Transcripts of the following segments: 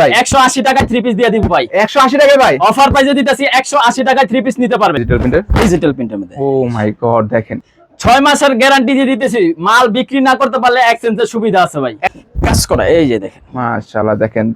ভাই। একশো আশি টাকায় পিস দিয়ে দিব ভাই। একশো আশি ভাই? অফার প্রাইসে দিতেছি একশো আশি টাকায় পিস নিতে পারবেন। ডিজিটাল প্রিন্টার ডিজিটাল প্রিন্টের মধ্যে। ও মাই গড দেখেন। ছয় মাসের গ্যারান্টি দিয়ে দিতেছি মাল বিক্রি না করতে পারলে এক্সচেঞ্জের সুবিধা আছে ভাই। কাজ করা এই যে দেখেন। মাশাআল্লাহ দেখেন।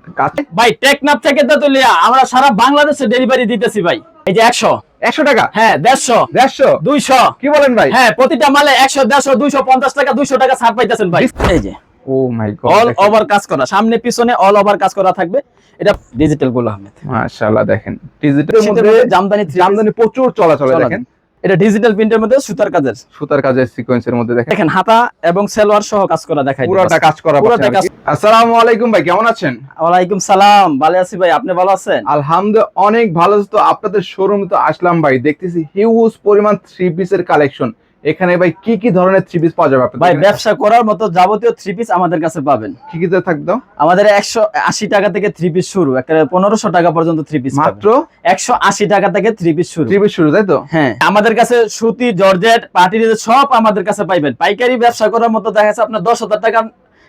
ভাই টেকনাফ থেকে তেতুলিয়া আমরা সারা বাংলাদেশে ডেলিভারি দিতেছি ভাই। এই যে একশো। একশো টাকা? হ্যাঁ দেড়শো। দেড়শো? দুইশো। কি বলেন ভাই? হ্যাঁ প্রতিটা মালে একশো দেড়শো দুইশো পঞ্চাশ টাকা দুইশো টাকা ছাড় পাইতেছেন ভাই। এই যে। ও মাই অল ওভার কাজ করা। সামনে পিছনে অল ওভার কাজ করা থাকবে। এটা ডিজিটালগুলো আহমেদ। মাশাআল্লাহ দেখেন। ডিজিটালের মধ্যে মধ্যে জামদানি জামদানি প্রচুর চলাচলে দেখেন। এটা ডিজিটাল প্রিন্টের মধ্যে সুতার কাজের। সুতার কাজের সিকোয়েন্সের মধ্যে দেখেন। দেখেন হাতা এবং সেলোয়ার সহ কাজ করা দেখাই পুরোটা কাজ করা পুরোটা কাজ- আসসালামু আলাইকুম ভাই কেমন আছেন? ওয়ালাইকুম সালাম। ভালো আছি ভাই আপনি ভালো আছেন? আলহামদুলিল্লাহ অনেক ভালো। তো আপনাদের শোরুম তো আসলাম ভাই দেখতেছি হিউজ পরিমাণ থ্রি পিসের কালেকশন এখানে ভাই কি কি ধরনের থ্রি পিস পাওয়া যাবে আপনাদের ভাই ব্যবসা করার মতো যাবতীয় থ্রি পিস আমাদের কাছে পাবেন। কি কি থাকতো? আমাদের একশো আশি টাকা থেকে থ্রি পিস শুরু একটা পনেরোশো টাকা পর্যন্ত থ্রি পিস মাত্র? একশো আশি টাকা থেকে থ্রি পিস শুরু। থ্রি পিস শুরু তাই তো? হ্যাঁ আমাদের কাছে সুতি জর্জেট পার্টি সব আমাদের কাছে পাইবেন। পাইকারি ব্যবসা করার মতো দেখা যাচ্ছে আপনার দশ হাজার টাকা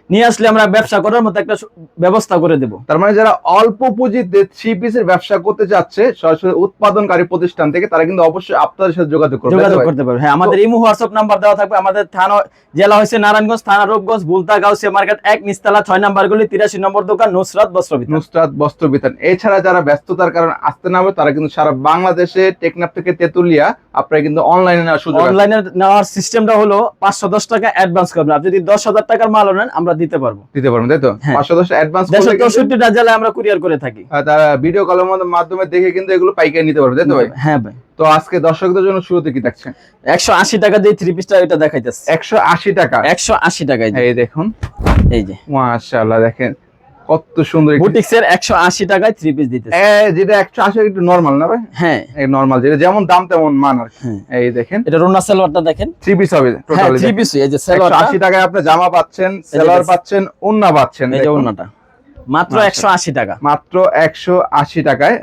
নিয়ে আসলে আমরা ব্যবসা করার মতো একটা ব্যবস্থা করে দেব। তার মানে যারা অল্প পুঁজিতে থ্রি পিসের ব্যবসা করতে যাচ্ছে সরাসরি উৎপাদনকারী প্রতিষ্ঠান থেকে তারা কিন্তু অবশ্যই আপনাদের সাথে যোগাযোগ করবে। যোগাযোগ করতে পারবে। হ্যাঁ আমাদের ইমো হোয়াটসঅ্যাপ নাম্বার দেওয়া থাকবে। আমাদের থানা জেলা হয়েছে নারায়ণগঞ্জ থানা রূপগঞ্জ বুলতা গাউসিয়া মার্কেট এক নিস্তালা ছয় নাম্বার গুলি তিরাশি নম্বর দোকান নুসরাত বস্ত্রবিত নুসরাত বস্ত্র বিতান এছাড়া যারা ব্যস্ততার কারণে আসতে না হবে তারা কিন্তু সারা বাংলাদেশে টেকনাফ থেকে তেতুলিয়া আপনারা কিন্তু অনলাইনে নেওয়ার সুযোগ অনলাইনে নেওয়ার সিস্টেমটা হলো পাঁচশো দশ টাকা অ্যাডভান্স করবেন। আপনি যদি দশ হাজার টাকার মাল নেন আমরা দিতে পারব। দিতে পারব তাই তো? হ্যাঁ। পাঁচশো দশ অ্যাডভান্স দেড়শো চৌষট্টিটা জেলায় আমরা কুরিয়ার করে থাকি। তারা ভিডিও কলের মাধ্যমে দেখে কিন্তু এগুলো পাইকারি নিতে পারবে তাই তো ভাই? হ্যাঁ ভাই। তো আজকে দর্শকদের জন্য শুরুতে কি দেখছেন? একশো আশি টাকা দিয়ে থ্রি পিসটা এটা দেখাইতেছে। একশো আশি টাকা। একশো আশি টাকায় এই দেখুন। এই যে। মাশাআল্লাহ দেখেন। কত সুন্দর একটি- বুটিক্স এর একশো আশি টাকায় থ্রি পিস দিতেছে। হ্যাঁ যেটা একশো আশি একটু নরমাল না ভাই? হ্যাঁ। নরমাল যেটা যেমন দাম তেমন মান আর হ্যাঁ। এই দেখেন। এটা রোনা সেলোয়ারটা দেখেন। থ্রি পিস হবে টোটালি থ্রি পিস এই যে সেলোয়ারটা। আশি টাকায় আপনি জামা পাচ্ছেন সেলোয়ার পাচ্ছেন উন্না পাচ্ছেন এই যে। ওন্নাটা মাত্র মাশাআল্লাহ। একশো আশি টাকা। মাত্র একশো আশি টাকায়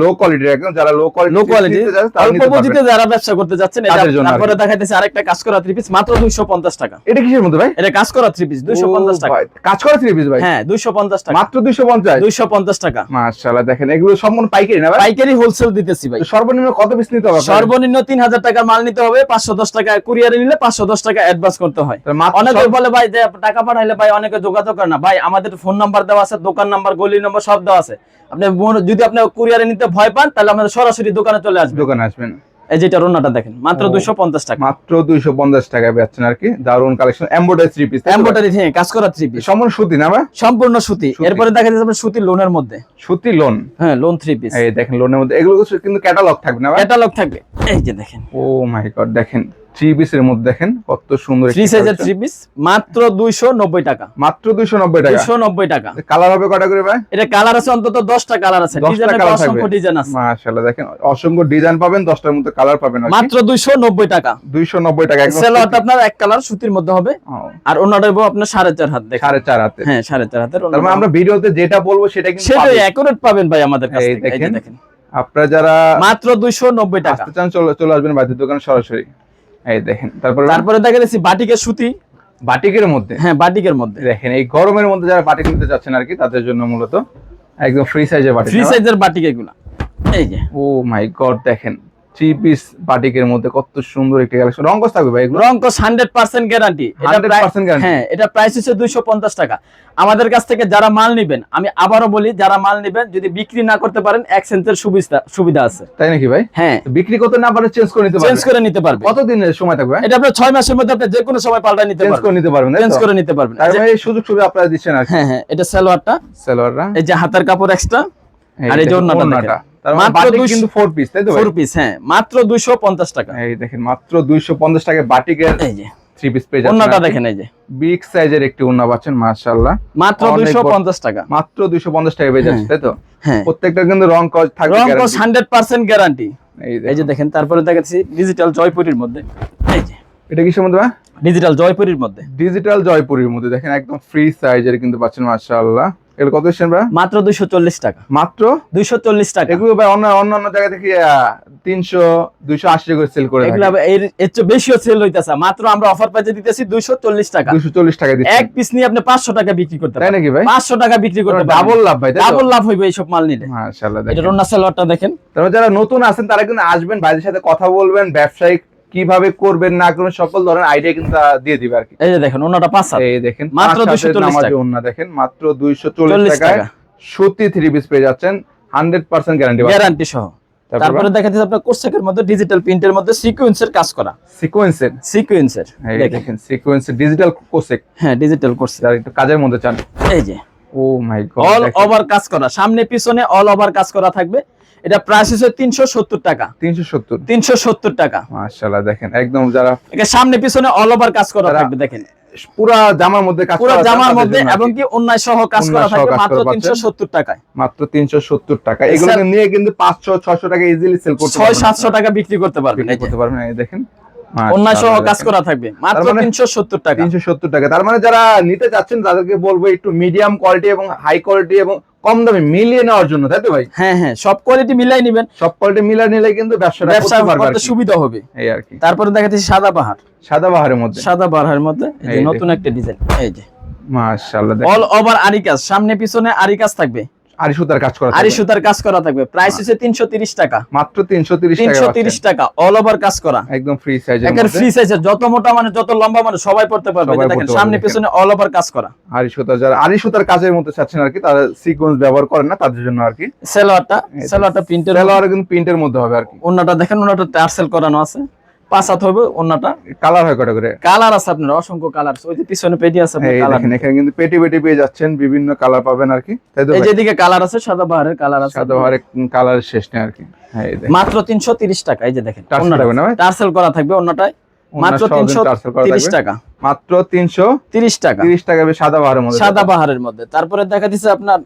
লো কোয়ালিটির একদম যারা লো কোয়ালিটি লো কোয়ালিটি অল্প পুঁজিতে যারা ব্যবসা করতে যাচ্ছেন এটা তারপরে। দেখাইতেছে আরেকটা কাজ করা থ্রি পিস মাত্র দুইশো পঞ্চাশ টাকা। এটা কিসের মধ্যে ভাই? এটা কাজ করা থ্রি পিস দুইশো পঞ্চাশ ও টাকা কাজ করে থ্রি পিস ভাই? হ্যাঁ দুইশো পঞ্চাশ টাকা। মাত্র দুইশো পঞ্চাশ? দুইশো পঞ্চাশ টাকা। মাশাআল্লাহ দেখেন এগুলো সম্পূর্ণ পাইকারি না ভাই? পাইকারি হোলসেল দিতেছি ভাই। সর্বনিম্ন কত পিস নিতে হবে সর্বনিম্ন তিন হাজার টাকার মাল নিতে হবে পাঁচশো দশ টাকা কুরিয়ারে নিলে পাঁচশো দশ টাকা অ্যাডভান্স করতে হয়। অনেকে বলে ভাই যে টাকা পাঠাইলে ভাই অনেকে যোগাযোগ করে না। ভাই আমাদের ফোন নাম্বার দেওয়া আছে দোকান নাম্বার গলি নাম্বার সব দেওয়া আছে। আপনি যদি আপনি কুরিয়ারে নিতে ভয় পান তাহলে আমাদের সরাসরি দোকানে চলে আসবে দোকানে আসবেন। এই যেটা রোনাটা দেখেন মাত্র ও। দুইশো পঞ্চাশ টাকা। মাত্র দুইশো পঞ্চাশ টাকায় পাচ্ছেন আর কি। দারুণ collection embroidery three piece embroidery হ্যাঁ কাজ করা থ্রি পিস সম্পূর্ণ সুতি না সম্পূর্ণ সুতি। সুতি। এরপরে দেখা যাচ্ছে আপনার সুতির লোনের মধ্যে। সুতি লোন হ্যাঁ লোন থ্রি পিস এই দেখেন লোনের মধ্যে এগুলো কিন্তু ক্যাটালগ থাকবে না ক্যাটালগ থাকবে। এই যে দেখেন। ও মাই গড দেখেন। থ্রি পিসের মধ্যে দেখেন কত সুন্দর থ্রি সাইজের থ্রি পিস মাত্র দুইশো নব্বই টাকা। মাত্র দুইশো নব্বই টাকা। দুইশো নব্বই টাকা। কালার হবে কটা করে ভাই? এটা কালার আছে অন্তত দশটা কালার আছে। 10টা অসংখ্য ডিজাইন আছে। মাশাআল্লাহ দেখেন অসংখ্য ডিজাইন পাবেন দশটার মধ্যে কালার পাবেন মাত্র দুইশো নব্বই টাকা। দুইশো নব্বই টাকা সেলোয়ারটা আপনার এক কালার সুতির মধ্যে হবে। আর অন্যটা হইবো আপনার সাড়ে চার হাত দেখেন। সাড়ে চার হাতে হ্যাঁ সাড়ে চার হাতের তার মানে আমরা ভিডিওতে যেটা বলব সেটা কিন্তু সেটাই। অ্যাকুরেট পাবেন ভাই আমাদের কাছে দেখেন। আপনারা যারা মাত্র দুইশো নব্বই টাকা। চলে আসবেন বাড়ির দোকানে সরাসরি। এই দেখেন তারপরে তারপরে দেখা যাচ্ছে বাটিকের সুতি। বাটিকের মধ্যে? হ্যাঁ বাটিকের মধ্যে। দেখেন এই গরমের মধ্যে যারা বাটিক নিতে যাচ্ছেন আর কি তাদের জন্য মূলত একদম ফ্রি সাইজের বাটিক। ফ্রি সাইজের বাটিক এগুলা। এই যে। ও মাই গড দেখেন থ্রি পিস বাটিকের মধ্যে কত সুন্দর একটি কালেকশন রঙ্গস থাকবে ভাই এগুলো? হান্ড্রেড পার্সেন্ট গ্যারান্টি হ্যাঁ এটা প্রাইস হচ্ছে দুইশো পঞ্চাশ টাকা। আমাদের কাছ থেকে যারা মাল নিবেন আমি আবারও বলি যারা মাল নিবেন যদি বিক্রি না করতে পারেন এক্সচেঞ্জের সুবিধা সুবিধা আছে। তাই নাকি ভাই? হ্যাঁ। বিক্রি করতে না পারে চেঞ্জ করে নিতে চেঞ্জ করে নিতে পারবে। কত দিনের সময় থাকবে এটা আপনার ছয় মাসের মধ্যে আপনি যে কোনো সময় পাল্টা নিতে চেঞ্জ করে নিতে পারবেন চেঞ্জ করে নিতে পারবেন। এই যে- মানে সুযোগ সুবিধা আপনারা দিচ্ছেন আর হ্যাঁ হ্যাঁ এটা সালোয়ারটা। সেলররা এই যে হাতের কাপড় এক্সট্রা আর এই যে ওড়নাটা মাত্র কিন্তু ফোর পিস তাই তো ফোর পিস হ্যাঁ মাত্র দুইশো পঞ্চাশ টাকা। এই দেখেন মাত্র দুইশো পঞ্চাশ টাকায় বাটিকের এই যে থ্রি পিস পেয়ে যাচ্ছেন ওড়নাটা আর কি। দেখেন এই যে। বিগ সাইজের একটি ওড়না পাচ্ছেন মাশাআল্লাহ। মাত্র অনেক দুইশো বড়। পঞ্চাশ টাকা। মাত্র দুইশো পঞ্চাশ টাকা পেয়ে যাচ্ছে তাই তো? হ্যাঁ। প্রত্যেকটা কিন্তু রং কজ থাকবে রং guarantee। হান্ড্রেড পার্সেন্ট গ্যারান্টি এই যে দেখেন। তারপরে দেখাচ্ছি ডিজিটাল জয়পুরির মধ্যে। এই যে। এটা মধ্যে ডিজিটাল জয়পুরির মধ্যে। ডিজিটাল জয়পুরের মধ্যে দেখেন একদম ফ্রি সাইজের কিন্তু পাচ্ছেন মাশাআল্লাহ। কত এসছেন ভাই? মাত্র দুইশো চল্লিশ টাকা। মাত্র? দুইশো চল্লিশ টাকা। এগুলো ভাই অন্য অন্যান্য জায়গা থেকে সেল করে এগুলা এর এর চেয়ে বেশিও সেল হইতেছে। মাত্র আমরা অফার প্রাইসে দিতেছি দুইশো চল্লিশ টাকা। দুইশো চল্লিশ টাকা দিচ্ছে এক পিস নিয়ে আপনি পাঁচশো টাকা বিক্রি করতে তাই পারেন। নাকি ভাই? পাঁচশো টাকা বিক্রি করতে ডাবল লাভ ভাই ডাবল লাভ হইবে এইসব মাল নিলে। মাশাআল্লাহ এটা দেখেন। সালোয়ারটা দেখেন। তারপর যারা নতুন আছেন তারা কিন্তু আসবেন ভাইদের সাথে কথা বলবেন ব্যবসায়িক কীভাবে করবেন না করবেন সকল ধরনের আইডিয়া কিন্তু দিয়ে দিবে আর কি এই যে দেখেন ওনাটা পাঁচ এই দেখেন মাত্র পাঁচ হাতের 240 নামাজি টাকা। ওন্না দেখেন মাত্র দুইশো চল্লিশ চল্লিশ টাকায় টাকা। সুতি থ্রি পিস পেয়ে যাচ্ছেন হান্ড্রেড পার্সেন্ট গ্যারান্টি গ্যারান্টি সহ। তারপরে? দেখা যাচ্ছে আপনার কোর্সেকের মধ্যে ডিজিটাল প্রিন্টের মধ্যে সিকোয়েন্সের কাজ করা। সিকোয়েন্সের সিকোয়েন্সের দেখেন। সিকোয়েন্সের ডিজিটাল কোসেক হ্যাঁ ডিজিটাল কোর্স যারা একটু কাজের মধ্যে চান। এই যে। Oh my god all over কাজ করা। সামনে পিছনে অল ওভার কাজ করা থাকবে। এটা প্রাইস হচ্ছে তিনশো সত্তর টাকা। তিনশো সত্তর? তিনশো সত্তর টাকা। মাশাআল্লাহ দেখেন একদম যারা এটা সামনে পিছনে অল ওভার কাজ করা থাকবে দেখেন। পুরা জামার মধ্যে কাজ পুরো জামার মধ্যে এবং কি। অন্যায় সহ কাজ করা থাকবে মাত্র করা তিনশো সত্তর টাকায়। মাত্র তিনশো সত্তর টাকা। এগুলো নিয়ে কিন্তু পাঁচশো ছয়শো টাকা ইজিলি সেল করতে ছয় পারবেন। সাতশো টাকা বিক্রি করতে পারবেন। করতে পারবেন এই দেখেন। সহ কাজ করা থাকবে। মাত্র তার মানে- তিনশো সত্তর টাকা। তিনশো সত্তর টাকা। তার মানে যারা নিতে চাচ্ছেন তাদেরকে বলব একটু মিডিয়াম কোয়ালিটি এবং হাই কোয়ালিটি এবং কম দামে মিলিয়ে নেওয়ার জন্য তাই তো ভাই? হ্যাঁ হ্যাঁ সব কোয়ালিটি মিলাই নিবেন। সব কোয়ালিটি মিলিয়ে নিলে কিন্তু ব্যবসাটা ব্যবসা করতে। সুবিধা হবে। এই আর কি। তারপরে দেখাচ্ছি সাদা বাহার। সাদা বাহারের মধ্যে। সাদা বাহারের মধ্যে নতুন একটা ডিজাইন। এই যে। মাশাআল্লাহ অল ওভার আরি কাজ সামনে পিছনে আরি কাজ থাকবে। আরি সুতার কাজ করা আরি সুতার কাজ করা থাকবে। প্রাইস হচ্ছে তিনশো তিরিশ টাকা। মাত্র তিনশো তিরিশ টাকা তিনশো তিরিশ টাকা অল ওভার কাজ করা। একদম ফ্রি সাইজের একের ফ্রি সাইজের যত মোটা মানে যত লম্বা মানে সবাই পড়তে পারবে। দেখেন সামনে। পিছনে অল ওভার কাজ করা। আরি সুতা যারা আরি সুতার কাজের মধ্যে চাচ্ছেন আর কি তারা সিকোয়েন্স ব্যবহার করেন না তাদের জন্য আর কি। সেলোয়ারটা সেলোয়ারটা প্রিন্টের সালোয়ারে কিন্তু প্রিন্টের মধ্যে হবে আর কি। ওন্নাটা দেখেন ওন্নাটা টার্সেল করানো আছে। পাঁচ হাত হবে ওন্নাটা। কালার হয় কটা করে? কালার আছে আপনার অসংখ্য কালার ওই যে পিছনে পেটি আছে দেখেন এখানে কিন্তু পেটি পেটি পেয়ে যাচ্ছেন বিভিন্ন কালার পাবেন আর কি। তাই তো এই যেদিকে কালার আছে সাদা বাহারের কালার আছে। সাদা বাহারে কালার শেষ নেই আর কি। হ্যাঁ মাত্র তিনশো তিরিশ টাকা এই যে দেখেন টার্সেল না ভাই? টার্সেল করা থাকবে ওন্নাটায়। মাত্র তিনশো তিরিশ টাকা। মাত্র তিনশো তিরিশ টাকা। তিরিশ টাকা সাদা বাহারের মধ্যে। সাদা বাহারের মধ্যে। তারপরে দেখা দিচ্ছে আপনার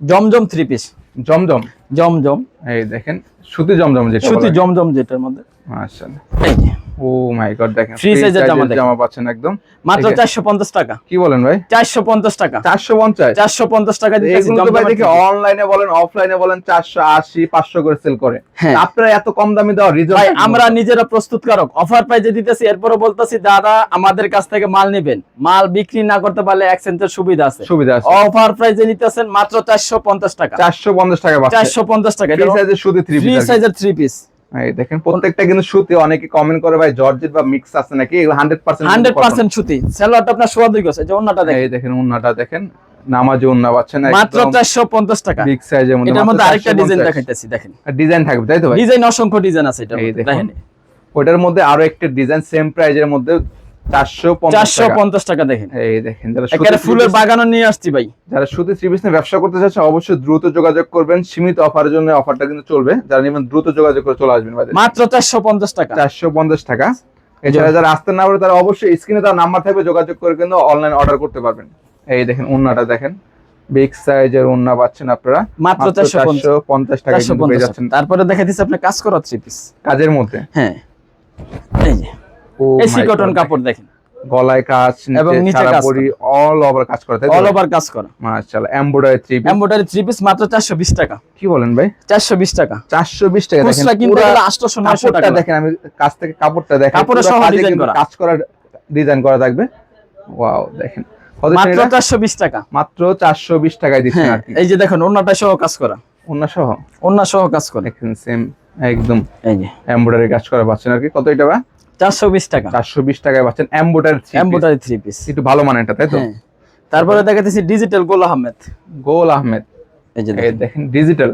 জমজম থ্রি পিস জমজম? জমজম। এই দেখেন সুতি জমজম যেটা সুতি জমজম যেটার মধ্যে। আচ্ছা এই যে। ও মাই গড দেখেন এর size জামা। জামা পাচ্ছেন একদম। মাত্র ঠিক আছে। চারশো পঞ্চাশ টাকা। কি বলেন ভাই? চারশো পঞ্চাশ টাকা। চারশো পঞ্চাশ? চারশো পঞ্চাশ টাকা দিতেছি এগুলো তো ভাই দেখি অনলাইনে বলেন অফলাইনে বলেন চারশো আশি পাঁচশো করে সেল করে। হ্যাঁ। আপনারা এত কম দামে দেওয়ার রিজন ভাই আমরা নিজেরা প্রস্তুতকারক। অফার প্রাইজে দিতেছি এরপরে বলতেছি দাদা আমাদের কাছ থেকে মাল নেবেন। মাল বিক্রি না করতে পারলে এক্সচেঞ্জের সুবিধা আছে। সুবিধা আছে। অফার প্রাইজে নিতেছেন মাত্র চারশো পঞ্চাশ টাকা। চারশো পঞ্চাশ টাকা পাচ্ছে। চারশো পঞ্চাশ টাকা। ফ্রি সাইজের থ্রি ফ্রি পিস সাইজের থ্রি পিস এই দেখেন প্রত্যেকটা কিন্তু সুতি অনেকে কমেন্ট করে ভাই জর্জেট বা মিক্স আছে নাকি? এগুলো সুতি। সেলোয়ারটা আপনার সোয়া দুই গেছে যে অন্যটা দেখেন। এই দেখেন দেখেন নামাজে ওন্না পাচ্ছেন মাত্র চারশো পঞ্চাশ টাকা। বিগ সাইজের মধ্যে এটার মধ্যে আরেকটা ডিজাইন দেখাইতেছি দেখেন। ডিজাইন থাকবে তাই তো ভাই? ডিজাইন অসংখ্য ডিজাইন আছে এটা দেখেন। ওটার মধ্যে আরও একটা ডিজাইন সেম প্রাইজের মধ্যে চারশো পঞ্চাশ চারশো টাকা পঞ্চাশ টাকা দেখেন। এই দেখেন যারা একেবারে ফুলের বাগানও নিয়ে আসছি ভাই। যারা সুতি থ্রি পিস নিয়ে ব্যবসা করতে চাচ্ছে অবশ্যই দ্রুত যোগাযোগ করবেন। সীমিত অফারের জন্য অফারটা কিন্তু চলবে। যারা নেবেন দ্রুত যোগাযোগ করে চলে আসবেন মাত্র চারশো পঞ্চাশ টাকা। চারশো পঞ্চাশ টাকা। এছাড়া যারা আসতে না পারে তারা অবশ্যই স্ক্রিনে তার নাম্বার থাকবে যোগাযোগ করে কিন্তু অনলাইন অর্ডার করতে পারবেন। এই দেখেন উন্নাটা দেখেন। বিগ সাইজের উন্না পাচ্ছেন আপনারা। মাত্র চারশো পঞ্চাশ। চারশো পঞ্চাশ টাকা পেয়ে যাচ্ছেন। তারপরে দেখা দিচ্ছে আপনার কাজ করা থ্রি পিস কাজের মধ্যে? হ্যাঁ। এসি কটন কাপড় দেখেন। গলায় কাজ এবং নিচে কাজ অল ওভার কাজ করে অল ওভার কাজ করা। মাশাআল্লাহ embroidery three embroidery three piece মাত্র চারশো বিশ টাকা। কি বলেন ভাই? চারশো বিশ টাকা। 420 টাকা দেখেন পুরা গেলে আটশোশো টাকা। দেখেন আমি কাছ থেকে কাপড়টা দেখেন কাপড়ের সহ কিন্তু করা। কাজ করা ডিজাইন করা থাকবে। ওয়াও দেখেন। মাত্র এটা? চারশো বিশ টাকা। মাত্র 420 টাকায় দিচ্ছেন হ্যাঁ আর কি এই যে দেখেন অন্যটা সহ কাজ করা। ওন্না সহ? অন্য সহ কাজ করে। দেখেন সেম একদম এই যে। এমব্রয়ডারি কাজ করা পাচ্ছেন আর কি। কত এটা বা চারশো বিশ টাকা। 420 টাকায় পাচ্ছেন এমব্রয়ডারি এমব্রয়ডারি থ্রি পিস একটু ভালো মানের এটা তাই তো? হ্যাঁ। তারপরে দেখাতেছি ডিজিটাল গোল আহমেদ। গোল আহমেদ। এই যে দেখেন। Digital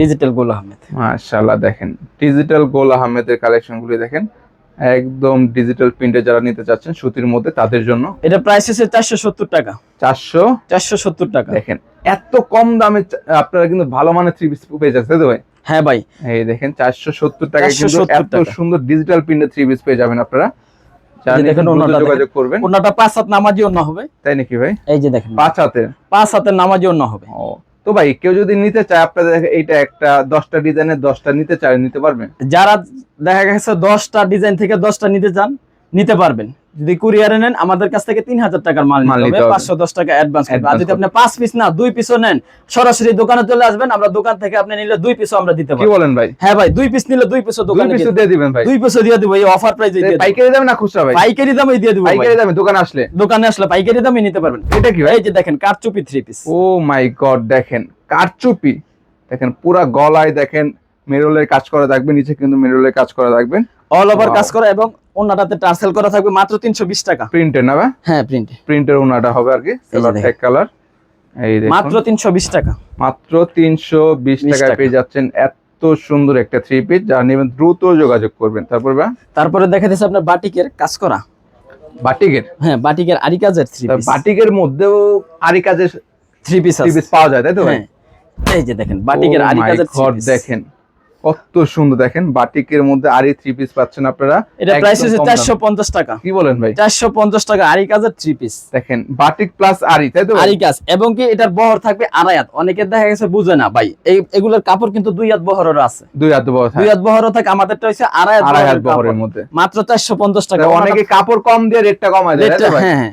digital Gul Ahmed. মাশাআল্লাহ দেখেন। ডিজিটাল গোল আহমেদের কালেকশন গুলি দেখেন একদম ডিজিটাল প্রিন্টে যারা নিতে চাচ্ছেন সুতির মধ্যে তাদের জন্য। এটা প্রাইস হচ্ছে চারশো সত্তর টাকা। চারশো? চারশো সত্তর টাকা। দেখেন এত কম দামে আপনারা কিন্তু ভালো মানের থ্রি পিস পেয়ে যাচ্ছেন তাই তো ভাই? হ্যাঁ ভাই। এই দেখেন চারশো সত্তর টাকা কিন্তু এত সুন্দর ডিজিটাল প্রিন্টের থ্রি পিস পেয়ে যাবেন আপনারা। দেখেন ওনাটা যোগাযোগ করবেন। ওনাটা পাঁচ হাত নামাজি অন্য হবে। তাই নাকি ভাই? এই যে দেখেন। পাঁচ হাতের? পাঁচ হাতের নামাজি অন্য হবে। ও তো ভাই কেউ যদি নিতে চায় আপনাদের এইটা একটা দশটা ডিজাইনের দশটা নিতে চায় নিতে পারবেন? যারা দেখা গেছে দশটা ডিজাইন থেকে দশটা নিতে চান নিতে পারবেন। যদি কুরিয়ারে নেন আমাদের কাছ থেকে তিন হাজার টাকার মাল নিতে হবে। পাঁচশো দশ টাকা অ্যাডভান্স করবে আর যদি আপনি পাঁচ পিস না দুই পিসও নেন সরাসরি দোকানে চলে আসবেন আমরা দোকান থেকে আপনি নিলে দুই পিসও আমরা দিতে কি পারব। বলেন ভাই? হ্যাঁ ভাই দুই পিস নিলে দুই পিসও দোকানে পিস দিয়ে- দিয়ে দিবেন ভাই। দুই পিসও দিয়ে দিব এই অফার প্রাইসে দিয়ে পাইকারি দামে না খুচরা ভাই? পাইকারি দামে দিয়ে দিব পাইকারি দামে দোকানে আসলে? দোকানে আসলে পাইকারি দামে নিতে পারবেন। এটা কি ভাই? এই যে দেখেন কারচুপি three piece oh my god দেখেন কারচুপি। দেখেন পুরা গলায় দেখেন মেরুলের কাজ করা থাকবে নিচে কিন্তু মেরুলের কাজ করা থাকবে। অল ওভার কাজ করা এবং অন্যটাতে টার্সেল করা থাকবে মাত্র তিনশো বিশ টাকা। প্রিন্টের না হ্যাঁ প্রিন্ট প্রিন্টের ওনাটা হবে আর কি দেখেন। টেক কালার এই দেখুন। মাত্র তিনশো বিশ টাকা। মাত্র তিনশো বিশ 20 টাকায় পেয়ে যাচ্ছেন এত সুন্দর একটা থ্রি পিস যারা নেবেন দ্রুত যোগাযোগ করবেন। তারপর ভাই? তারপরে দেখা যাচ্ছে আপনার বাটিকের কাজ করা। বাটিকের? হ্যাঁ বাটিকের আরি কাজের থ্রি পিস বাটিকের মধ্যেও আরি কাজের থ্রি পিস থ্রি পিস পাওয়া যায় তাই তো ভাই? হ্যাঁ। এই যে দেখেন বাটিকের Oh আরি কাজের God, দেখেন। কত সুন্দর দেখেন বাটিকের মধ্যে আরি থ্রি পিস পাচ্ছেন আপনারা। এটা প্রাইস হচ্ছে কম দামে। চারশো পঞ্চাশ টাকা। কি বলেন ভাই? চারশো পঞ্চাশ টাকা আরি কাজের থ্রি পিস দেখেন বাটিক প্লাস আরি তাই তো? আরি কাজ। এবং কি এটার বহর থাকবে আড়াই হাত। অনেকের দেখা গেছে বুঝে না ভাই। এই এগুলোর কাপড় কিন্তু দুই হাত বহরেরও আছে। দুই হাত বড় দুই হাত বহরও থাকে আমাদেরটা হচ্ছে আড়াই হাত আড়াই হাত বহরের মধ্যে। মাত্র চারশো পঞ্চাশ টাকা। অনেকে কাপড় কম দিয়ে রেটটা কমায় দেয় তাই তো ভাই? হ্যাঁ হ্যাঁ।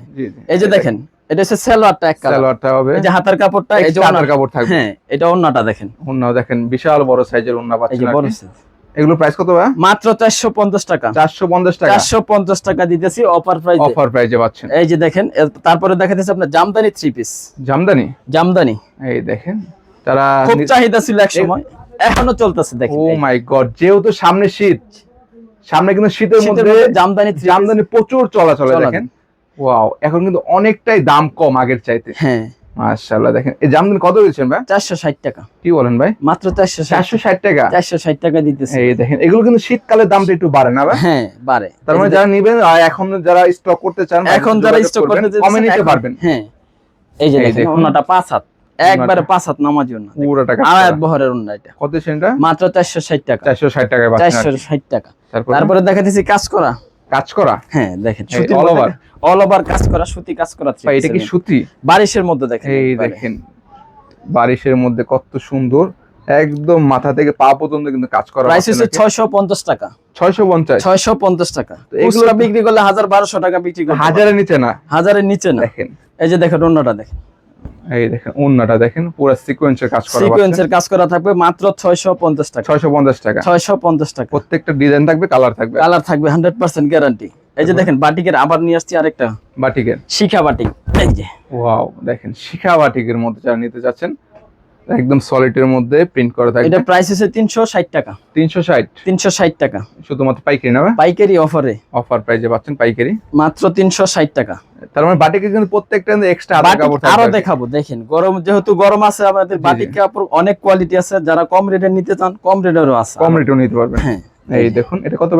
এই যে দেখেন এটা হচ্ছে সেলোয়ারটা এক কালার। সালোয়ারটা হবে। এই যে হাতার কাপড়টা এই যে হাতার কাপড় থাকবে। হ্যাঁ এটা অন্যটা দেখেন। ওন্নাও দেখেন বিশাল বড় সাইজের ওন্না পাচ্ছেন বড় size। এগুলো প্রাইস কত ভাই মাত্র চারশো পঞ্চাশ টাকা। চারশো পঞ্চাশ টাকা। চারশো পঞ্চাশ টাকা দিতেছি অফার প্রাইস অফার প্রাইজে পাচ্ছেন। এই যে দেখেন তারপরে দেখা যাচ্ছে আপনার জামদানি থ্রি পিস জামদানি? জামদানি। এই দেখেন তারা খুব চাহিদা ছিল এক সময় এখনও চলতেছে দেখেন। ও মাই গড যেহেতু সামনে শীত সামনে কিন্তু শীতের মধ্যে জামদানি জামদানি প্রচুর চলাচলে চলা- দেখেন। ওয়াও এখন কিন্তু অনেকটাই দাম কম আগের চাইতে। হ্যাঁ। মাশাআল্লাহ দেখেন এই জামদানি কত দিচ্ছেন ভাই? চারশো ষাট টাকা। কি বলেন ভাই? মাত্র চারশো চারশো ষাট টাকা? চারশো ষাট টাকা দিতেছে। এই দেখেন এগুলো কিন্তু শীতকালের দামটা একটু বাড়ে না ভাই? হ্যাঁ বাড়ে। তার মানে যারা নিবেন আর এখন যারা স্টক করতে চান এখন যারা স্টক করতে চাইছেন, কমে নিতে পারবেন। হ্যাঁ। এই যে দেখেন। ওনাটা পাঁচ হাত। একবারে পাঁচ হাত নামাজি ওনা পুরো টাকা আড়াই বহরের ওনা এটা। কত সেন্টা মাত্র চারশো ষাট টাকা। চারশো ষাট টাকায় পাচ্ছেন চারশো ষাট টাকা। তারপরে? দেখা কাজ করা। কাজ করা? হ্যাঁ দেখেন এই all over? অল ওভার কাজ করা সুতি কাজ করা ভাই এটা কি সুতি? বারিশের মধ্যে দেখেন এই দেখেন বারিশের মধ্যে কত সুন্দর একদম মাথা থেকে পা পর্যন্ত কিন্তু কাজ করা প্রাইস হচ্ছে ছয়শো পঞ্চাশ টাকা। ছয়শো পঞ্চাশ? ছয়শো পঞ্চাশ টাকা। এগুলো বিক্রি করলে হাজার বারোশো টাকা বিক্রি করতে হাজার হাজারের নিচে না? হাজারের নিচে না। দেখেন। এই যে দেখেন অন্যটা দেখেন। এই দেখেন অন্যটা দেখেন পুরো সিকোয়েন্সের কাজ করা সিকোয়েন্সের কাজ করা থাকবে মাত্র ছয়শো পঞ্চাশ টাকা। ছয়শো পঞ্চাশ টাকা। ছয়শো পঞ্চাশ টাকা। প্রত্যেকটা ডিজাইন থাকবে কালার থাকবে। কালার থাকবে হান্ড্রেড পার্সেন্ট গ্যারান্টি এই যে দেখেন বাটিকের আবার নিয়ে আসছি আরেকটা। বাটিকের। শিখা বাটিক। এই যে। ওয়াও দেখেন শিখা বাটিকের মধ্যে যারা নিতে চাচ্ছেন একদম সলিডের মধ্যে প্রিন্ট করা থাকবে। এটা প্রাইস হচ্ছে তিনশো ষাট টাকা। তিনশো ষাট? তিনশো ষাট টাকা। শুধুমাত্র পাইকারি নেবে? পাইকারি অফারে অফার প্রাইজে পাচ্ছেন পাইকারি। মাত্র তিনশো ষাট টাকা। তার মানে বাটিকে কিন্তু প্রত্যেকটা এক্সট্রা হাতের কাপড় থাকবে আরও দেখাবো দেখেন গরম যেহেতু গরম আছে আমাদের বাটিক কাপড় অনেক কোয়ালিটি আছে যারা কম রেটে নিতে চান কম রেটেরও আছে কম রেটেও নিতে পারবেন। হ্যাঁ। এই দেখুন এটা কত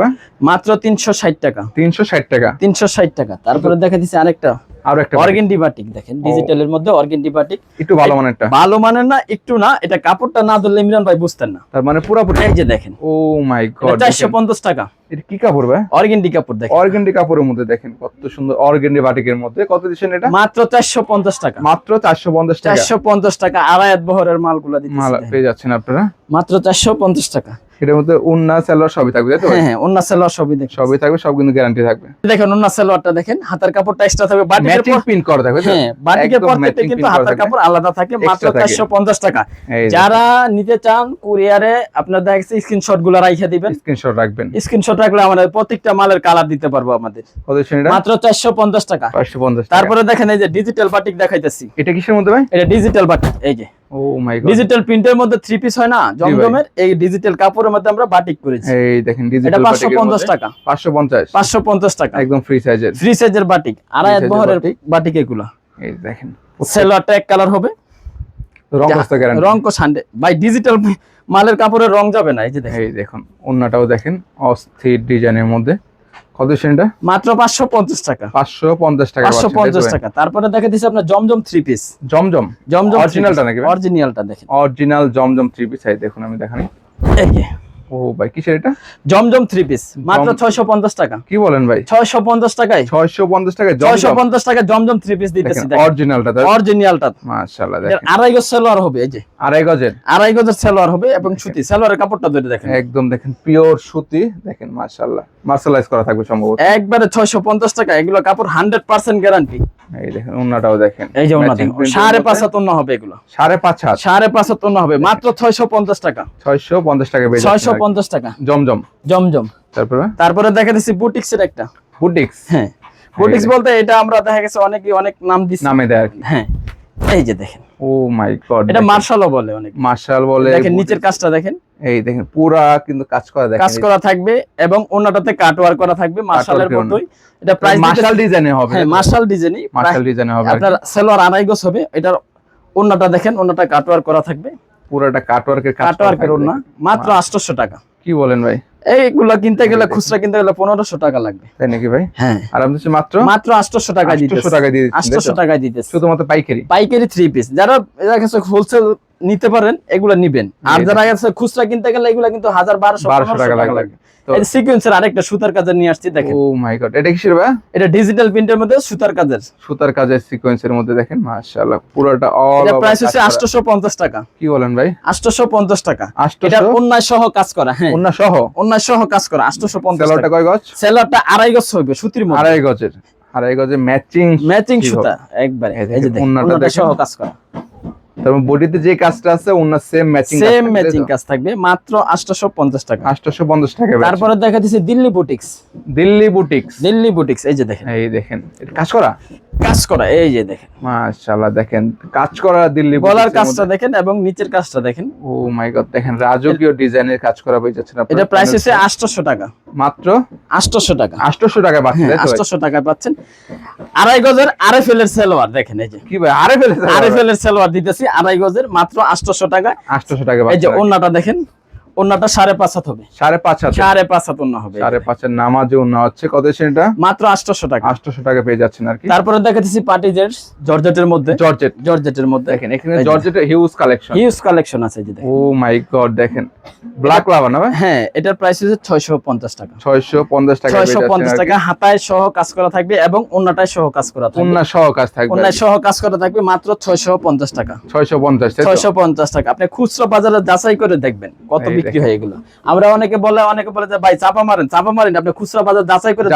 মাত্র তিনশো ষাট টাকা। তিনশো ষাট টাকা। তিনশো ষাট টাকা। তারপরে দেখা দিচ্ছে আরেকটা। আরও একটা বাটিক। অর্গেন্ডি বাটিক দেখেন ডিজিটালের মধ্যে অর্গেন্ডি বাটিক। একটু ভালো মানেরটা। ভালো মানের না একটু না এটা কাপড়টা না ধরলে ইমরান ভাই বুঝতেন না। তার মানে পুরোপুরি। এই যে দেখেন। ও মাই গড চারশো পঞ্চাশ টাকা। এটা কি কাপড় ভাই? অর্গেন্ডি কাপড় দেখেন। অর্গেন্ডি কাপড়ের মধ্যে দেখেন কত সুন্দর অর্গেন্ডি বাটিকের মধ্যে। কত দিচ্ছেন এটা? মাত্র চারশো পঞ্চাশ টাকা। মাত্র চারশো পঞ্চাশ টাকা। চারশো পঞ্চাশ টাকা আড়াই হাত বহরের মালগুলা মাল পেয়ে যাচ্ছেন আপনারা। মাত্র চারশো পঞ্চাশ টাকা। এটার মধ্যে উন্না সবই থাকবে তাই তো হ্যাঁ হ্যাঁ সেলোয়ার সবই সবই থাকবে সব কিন্তু গ্যারান্টি থাকবে। দেখেন সেলোয়ারটা দেখেন হাতার কাপড়টা এক্সট্রা থাকবে ম্যাচিং প্রিন্ট করা থাকবে হ্যাঁ বাটিকের কিন্তু হাতার কাপড় আলাদা থাকে মাত্র Extra থাকে। চারশো পঞ্চাশ টাকা। যারা নিতে চান কুরিয়ারে আপনার দেখা গেছে স্ক্রিনশটগুলো রাইখে দিবেন। স্ক্রিনশট রাখবেন। স্ক্রিনশট রাখলে আমাদের প্রত্যেকটা মালের কালার দিতে পারব আমাদের। মাত্র চারশো পঞ্চাশ টাকা। পাঁচশো পঞ্চাশ তারপর তারপরে দেখেন এই যে ডিজিটাল বাটিক দেখাইতেছি। এটা কিসের মধ্যে ভাই? এটা ডিজিটাল বাটিক এই যে। ও মাই গড ডিজিটাল প্রিন্টের মধ্যে থ্রি পিস হয় না? জমজমের এই ডিজিটাল কাপড়ের মধ্যে আমরা বাটিক করেছি। এই দেখেন ডিজিটাল পাঁচশো পঞ্চাশ টাকা। পাঁচশো পঞ্চাশ। পাঁচশো পঞ্চাশ টাকা। একদম ফ্রি সাইজের ফ্রি সাইজের বাটিক আড়াই হাত বহরের বাটিক। বাটিক এগুলো। এই দেখেন। সেলোয়ারটা এক কালার হবে। রং কস্তা গ্যারান্টি রং কো সানডে ভাই ডিজিটাল মালের কাপড়ের রং যাবে না এই যে দেখেন। এই দেখুন অন্যটাও দেখেন অস্থির ডিজাইনের মধ্যে। কত সেন্টা মাত্র পাঁচশো পঞ্চাশ টাকা। পাঁচশো পঞ্চাশ টাকা পাঁচশো পাচ্ছেন, তাই তো পঞ্চাশ ভাই? টাকা। তারপরে দেখা দিচ্ছে আপনার জমজম থ্রি পিস জমজম? জমজম অরিজিনালটা নাকি অরিজিনালটা দেখেন। অরিজিনাল জমজম থ্রি পিস এই দেখুন আমি দেখানি। এই যে। ও ভাই কিসের এটা? জমজম থ্রি পিস মাত্র টাকা। কি বলেন ভাই? ছয়শো পঞ্চাশ টাকায়? ছয়শো পঞ্চাশ টাকা টাকা জমজম থ্রি পিস দিতেছি অরিজিনালটা অরিজিনালটা মাশাআল্লাহ দেখেন। আড়াই গজ সেলোয়ার হবে এই যে। আড়াই গজের? আড়াই গজের সেলোয়ার হবে এবং সুতি। সেলোয়ারের কাপড়টা ধরে দেখেন। একদম দেখেন পিওর সুতি। দেখেন মাশাআল্লাহ। মার্শালাইজ করা থাকবে সম্ভবত। একবারে ছয়শো পঞ্চাশ টাকা এগুলো কাপড় হান্ড্রেড পার্সেন্ট গ্যারান্টি এই দেখেন ওন্নাটাও দেখেন। এই যে হবে এগুলো। সাড়ে পাঁচ হাত। সাড়ে পাঁচ হাত ওনা হবে মাত্র ছয়শো পঞ্চাশ টাকা। ছয়শো পঞ্চাশ টাকা পেয়ে পঞ্চাশ টাকা। জমজম। জমজম। তারপরে? তারপরে দেখা দিচ্ছি বুটিক্সের একটা। বুটিক্স? হ্যাঁ। বুটিক্স বলতে এটা আমরা দেখা গেছে অনেকে অনেক নাম দিচ্ছি নামে দেয় আর কি। হ্যাঁ। এই যে দেখেন। ও মাই গড এটা মার্শালও বলে অনেক। মার্শাল বলে দেখেন নিচের কাজটা দেখেন। এই দেখেন পুরা কিন্তু কাজ করা দেখেন। কাজ করা থাকবে এবং অন্যটাতে কাটওয়ার করা থাকবে মার্শালের মতোই। এটা প্রাইস মার্শাল ডিজাইনে হবে। হ্যাঁ মার্শাল ডিজাইনই মার্শাল ডিজাইনে হবে আপনার সেলোয়ার আড়াই গজ হবে এটার অন্যটা দেখেন অন্যটা কাটওয়ার করা থাকবে। পুরোটা কাটওয়ার্কের কাটওয়ার্কের থাকবে। মাত্র আটশোশো টাকা। কি বলেন ভাই? এইগুলা কিনতে গেলে খুচরা কিনতে গেলে পনেরোশো টাকা লাগবে। তাই নাকি ভাই? হ্যাঁ। আর মাত্র? মাত্র আটশোশো টাকা দিতেছে। টাকায় দিয়ে আটশোশো টাকায় দিতেছে। শুধুমাত্র পাইকারি? পাইকারি থ্রি পিস যারা এরা কাছে হোলসেল নিতে পারেন এগুলা নিবেন। আর যারা কাছে খুচরা কিনতে গেলে এগুলা কিন্তু হাজার বারোশো বারোশো টাকা সিকোয়েন্সের আরেকটা সুতার কাজের নিয়ে আসছি দেখেন। ও মাই গড এটা কিসের ভাই? এটা ডিজিটাল প্রিন্টের মধ্যে সুতার কাজের। সুতার কাজের সিকোয়েন্সের মধ্যে দেখেন মাশাআল্লাহ পুরোটা অল এটা প্রাইস হচ্ছে আটশোশো পঞ্চাশ টাকা। কি বলেন ভাই? টাকা। এটা 800 সহ কাজ করা হ্যাঁ। ওন্না সহ অন্যায় সহ কাজ করা আটশোশো পঞ্চাশ সেলরটা কয় গজ? সেলারটা আড়াই গজ হবে সুতির মধ্যে। আড়াই গজের আড়াই গজের ম্যাচিং ম্যাচিং সুতা একবারে এই যে। সহ কাজ করা। তারপর বডিতে যে কাজটা আছে ওন্না সেম ম্যাচিং সেম ম্যাচিং কাজ থাকবে মাত্র আটশোশো পঞ্চাশ টাকা। 850 টাকা তারপরে দেখা দিচ্ছে Delhi boutiques Delhi boutiques Delhi boutiques এই যে দেখেন। এই দেখেন কাজ করা? কাজ করা এই যে দেখেন। মাশাআল্লাহ দেখেন কাজ করা দিল্লি গলার কাজটা দেখেন এবং নিচের কাজটা দেখেন। ও মাই গড দেখেন রাজকীয় ডিজাইনের কাজ করা পেয়ে যাচ্ছেন আপনারা। এটা প্রাইস হচ্ছে আটশোশো টাকা। মাত্র? আটশোশো টাকা। 800 টাকা পাচ্ছেন হ্যাঁ তাই তো ভাই? আটশোশো টাকা পাচ্ছেন। আড়াই গজের আরএফএল এর সেলোয়ার দেখেন এই যে। কি ভাই আরএফএল এর সেলোয়ার দিতেছি আড়াই গজের মাত্র আটশোশো টাকা 800 টাকা এই যে ওন্নাটা দেখেন। ওন্নাটা সাড়ে পাঁচ হাত হবে। সাড়ে পাঁচ হাজার সাড়ে পাঁচ হাত ওন্না হবে। সাড়ে পাঁচের নামাজে উন্না হচ্ছে। কত মাত্র আটশোশো টাকা। আটশোশো টাকা পেয়ে যাচ্ছেন আর কি। তারপরে দেখাতেছি পার্টিজের জর্জেটের মধ্যে। জর্জেট। জর্জেটের মধ্যে। দেখেন এখানে জর্জেটের হিউজ কালেকশন হিউজ কালেকশন আছে যে ও মাই গড দেখেন। ব্ল্যাক লাভা না হ্যাঁ এটার প্রাইস হচ্ছে ছয়শো পঞ্চাশ টাকা। ছয়শো পঞ্চাশ টাকা ছয়শো পঞ্চাশ টাকা হাতায় সহ কাজ করা থাকবে এবং অন্যটায় সহ কাজ করা থাকবে। সহ কাজ থাকবে অন্যায় সহ কাজ করা থাকবে মাত্র ছয়শো পঞ্চাশ টাকা। ছয়শো পঞ্চাশ ছয়শো পঞ্চাশ টাকা। আপনি খুচরা বাজারে যাচাই করে দেখবেন কত বিক্রি। হয় এগুলো। আমরা অনেকে বলে অনেকে বলে যে ভাই চাপা মারেন চাপা মারেন আপনি খুচরা বাজার যাচাই করে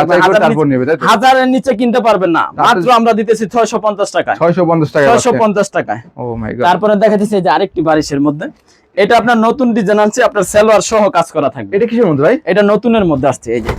হাজারের নিচে- কিনতে পারবেন না। মাত্র আমরা দিতেছি ছয়শো পঞ্চাশ টাকা ছয়শো পঞ্চাশ টাকা ছয়শো পঞ্চাশ টাকা ও মাই গড। তারপরে দেখা যাচ্ছে যে আরেকটি বারিশের মধ্যে। এটা আপনার নতুন ডিজাইন আছে আপনার সেলোয়ার সহ কাজ করা থাকবে। এটা কিসের মধ্যে ভাই? এটা নতুনের মধ্যে আসছে এই যে।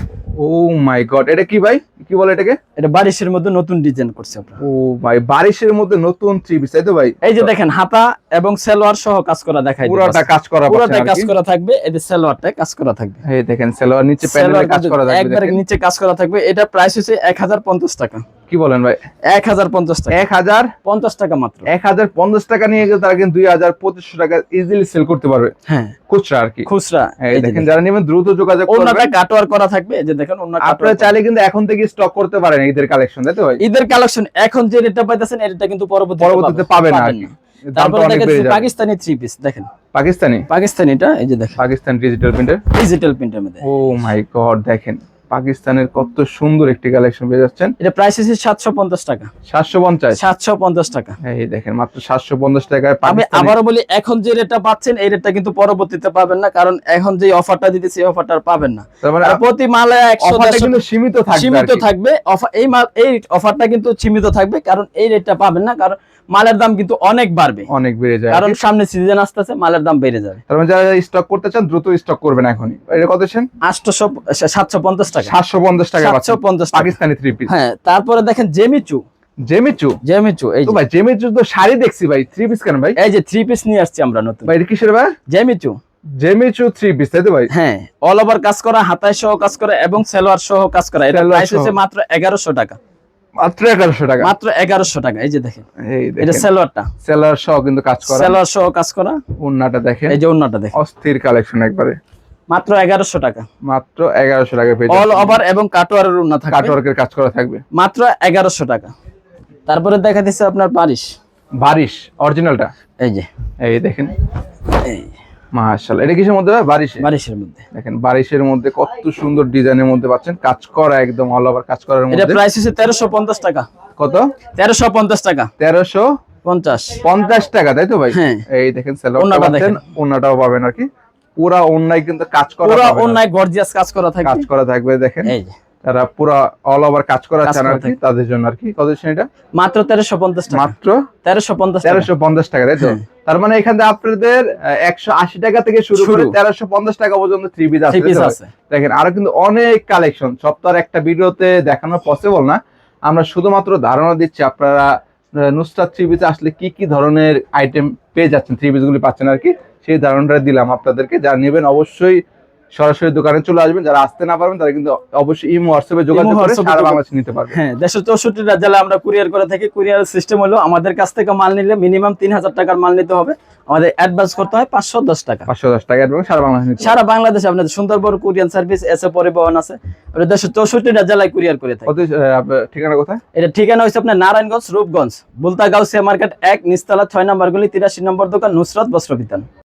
ও মাই গড এটা কি ভাই? কি বলে এটাকে? এটা বারিশের মধ্যে নতুন ডিজাইন করছে আপনারা ও ভাই বারিশের মধ্যে নতুন থ্রি পিস তাই তো ভাই? এই যে দেখেন হাতা এবং সেলোয়ার সহ কাজ করা দেখাই পুরোটা কাজ করা পুরোটা কাজ করা থাকবে এই যে সেলোয়ারটা কাজ করা থাকবে। এই দেখেন সেলোয়ার নিচে প্যানেলে কাজ করা থাকবে একবারে নিচে কাজ করা থাকবে এটা প্রাইস হচ্ছে এক হাজার পঞ্চাশ টাকা। কি বলেন ভাই? এক হাজার পঞ্চাশ টাকা। এক হাজার পঞ্চাশ টাকা মাত্র। এক হাজার পঞ্চাশ টাকা নিয়ে গেলে তারা কিন্তু দুই হাজার পঁচিশশো টাকা ইজিলি সেল করতে পারবে। হ্যাঁ। খুচরা আর কি। খুচরা। দেখেন যারা নেবেন দ্রুত যোগাযোগ করা থাকবে যে দেখেন আপনারা চাইলে কিন্তু এখন থেকে স্টক করতে পারেন ঈদের কালেকশন তাই তো ভাই? ঈদের কালেকশন এখন যে রেটটা পাইতেছেন রেটটা কিন্তু পরবর্তীতে পরবর্তীতে পাবেন না আর কি। তারপরে দেখেন পাকিস্তানি থ্রি পিস দেখেন। পাকিস্তানি? পাকিস্তানিটা এই যে দেখেন। পাকিস্তান ডিজিটাল প্রিন্টার ডিজিটাল প্রিন্টের মধ্যে। ও মাই গড দেখেন। পাকিস্তানের কত সুন্দর একটি কালেকশন পেয়ে যাচ্ছেন। এটা প্রাইস হচ্ছে সাতশো পঞ্চাশ টাকা। সাতশো পঞ্চাশ? সাতশো পঞ্চাশ টাকা। এই দেখেন মাত্র সাতশো পঞ্চাশ টাকায় আমি আবারও বলি এখন যে রেটটা পাচ্ছেন এই রেটটা কিন্তু পরবর্তীতে পাবেন না কারণ এখন যে অফারটা দিতেছি এই অফারটা পাবেন না। তার মানে প্রতি মালে একশো কিন্তু সীমিত থাকবে সীমিত থাকবে। এই মাল এই অফারটা কিন্তু সীমিত থাকবে কারণ এই রেটটা পাবেন না কারণ মালের দাম কিন্তু অনেক বাড়বে। অনেক বেড়ে যায়। কারণ সামনে সিজন আসতেছে মালের দাম বেড়ে যাবে। তার মানে যারা স্টক করতে চান দ্রুত স্টক করবেন এখনই। এটা কত সেন? আটশোশো সাতশো পঞ্চাশ টাকা। সাতশো পঞ্চাশ টাকা সাতশো পাচ্ছেন পঞ্চাশ টাকা। পাকিস্তানি থ্রি পিস হ্যাঁ তারপরে দেখেন জেমিচু। জেমিচু? জেমিচু এই তো ভাই জেমিচু তো শাড়ি দেখছি ভাই। থ্রি পিস কেন ভাই? এই যে থ্রি পিস নিয়ে আসছি আমরা নতুন। ভাই এটা কিসের ভাই? জেমিচু। জেমিচু থ্রি পিস তাই তো ভাই? হ্যাঁ অল ওভার কাজ করা হাতায় সহ কাজ করা এবং সেলোয়ার সহ কাজ করা। এটা প্রাইস হচ্ছে মাত্র এগারোশো টাকা। মাত্র এগারোশো টাকা। মাত্র এগারোশো টাকা এই যে দেখেন। এটা সেলোয়ারটা। সেলার সহ কিন্তু কাজ করা। সেলোয়ার সহ কাজ করা। উন্নাটা দেখেন। এই যে অন্যটা দেখেন। অস্থির কালেকশন একবারে। মাত্র এগারোশো টাকা। মাত্র এগারোশো টাকা পেয়ে অল ওভার এবং কাটোয়ারের উন্না থাকবে। কাটওয়ার্কের কাজ করা থাকবে। মাত্র এগারোশো টাকা। তারপরে দেখা দিচ্ছে আপনার বারিশ। বারিশ অরিজিনালটা এই যে। এই দেখেন। এই মাশাআল্লাহ। এটা কিসের মধ্যে বারিশের? মধ্যে। দেখেন বারিশের মধ্যে কত সুন্দর ডিজাইনের মধ্যে পাচ্ছেন। কাজ করা একদম অল ওভার কাজ করার এটা প্রাইস হচ্ছে তেরোশো পঞ্চাশ টাকা। কত? তেরোশো পঞ্চাশ টাকা। তেরোশো পঞ্চাশ। পঞ্চাশ। টাকা তাই তো ভাই? হ্যাঁ। এই দেখেন ওড়নাটা পাচ্ছেন ওনাটাও পাবেন আর কি। পুরা ওন্নায় কিন্তু কাজ করা পুরো অন্যায় গর্জিয়াস কাজ করা থাকে কাজ করা থাকবে দেখেন। এই যে, তারা পুরা অল ওভার কাজ করা চান আর কি তাদের জন্য আর কি কত এটা? মাত্র তেরোশো পঞ্চাশ টাকা। মাত্র? পঞ্চাশ টাকা। তেরোশো পঞ্চাশ টাকা তাই তো? হ্যাঁ। তার মানে এখানে আপনাদের একশো আশি টাকা থেকে শুরু করে শুরু। তেরোশো পঞ্চাশ টাকা পর্যন্ত থ্রি পিস আছে দেখেন আরও কিন্তু অনেক কালেকশন সব তো আর একটা ভিডিওতে দেখানো পসিবল না। আমরা শুধুমাত্র ধারণা দিচ্ছি আপনারা নুসরাত থ্রি পিসে আসলে কি কি ধরনের আইটেম পেয়ে যাচ্ছেন থ্রি পিস গুলি পাচ্ছেন আর কি সেই ধারণাটা দিলাম আপনাদেরকে। যা নেবেন অবশ্যই সরাসরি দোকানে চলে আসবেন যারা আসতে না পারবেন তারা কিন্তু অবশ্যই ইমো হোয়াটসঅ্যাপে যোগাযোগ করে সারা বাংলাদেশে নিতে পারবেন। হ্যাঁ দেশের চৌষট্টিটা জেলা আমরা কুরিয়ার করে থাকি। কুরিয়ার সিস্টেম হলো আমাদের কাছ থেকে মাল নিলে মিনিমাম তিন হাজার টাকার মাল নিতে হবে। আমাদের অ্যাডভান্স করতে হয় পাঁচশো দশ টাকা। পাঁচশো দশ টাকা এবং সারা বাংলাদেশে সারা বাংলাদেশে আপনাদের সুন্দরবন কুরিয়ান সার্ভিস এসে পরিবহন আছে। আমরা দেশের চৌষট্টিটা জেলায় কুরিয়ার করে থাকি। ঠিকানা কোথায়? এটা ঠিকানা হচ্ছে আপনার নারায়ণগঞ্জ রূপগঞ্জ। বুলতা গাউসিয়া মার্কেট এক নিস্তালা ছয় নম্বর গুলি তিরাশি নম্বর দোকান নুসরত বস্ত্র বিতান।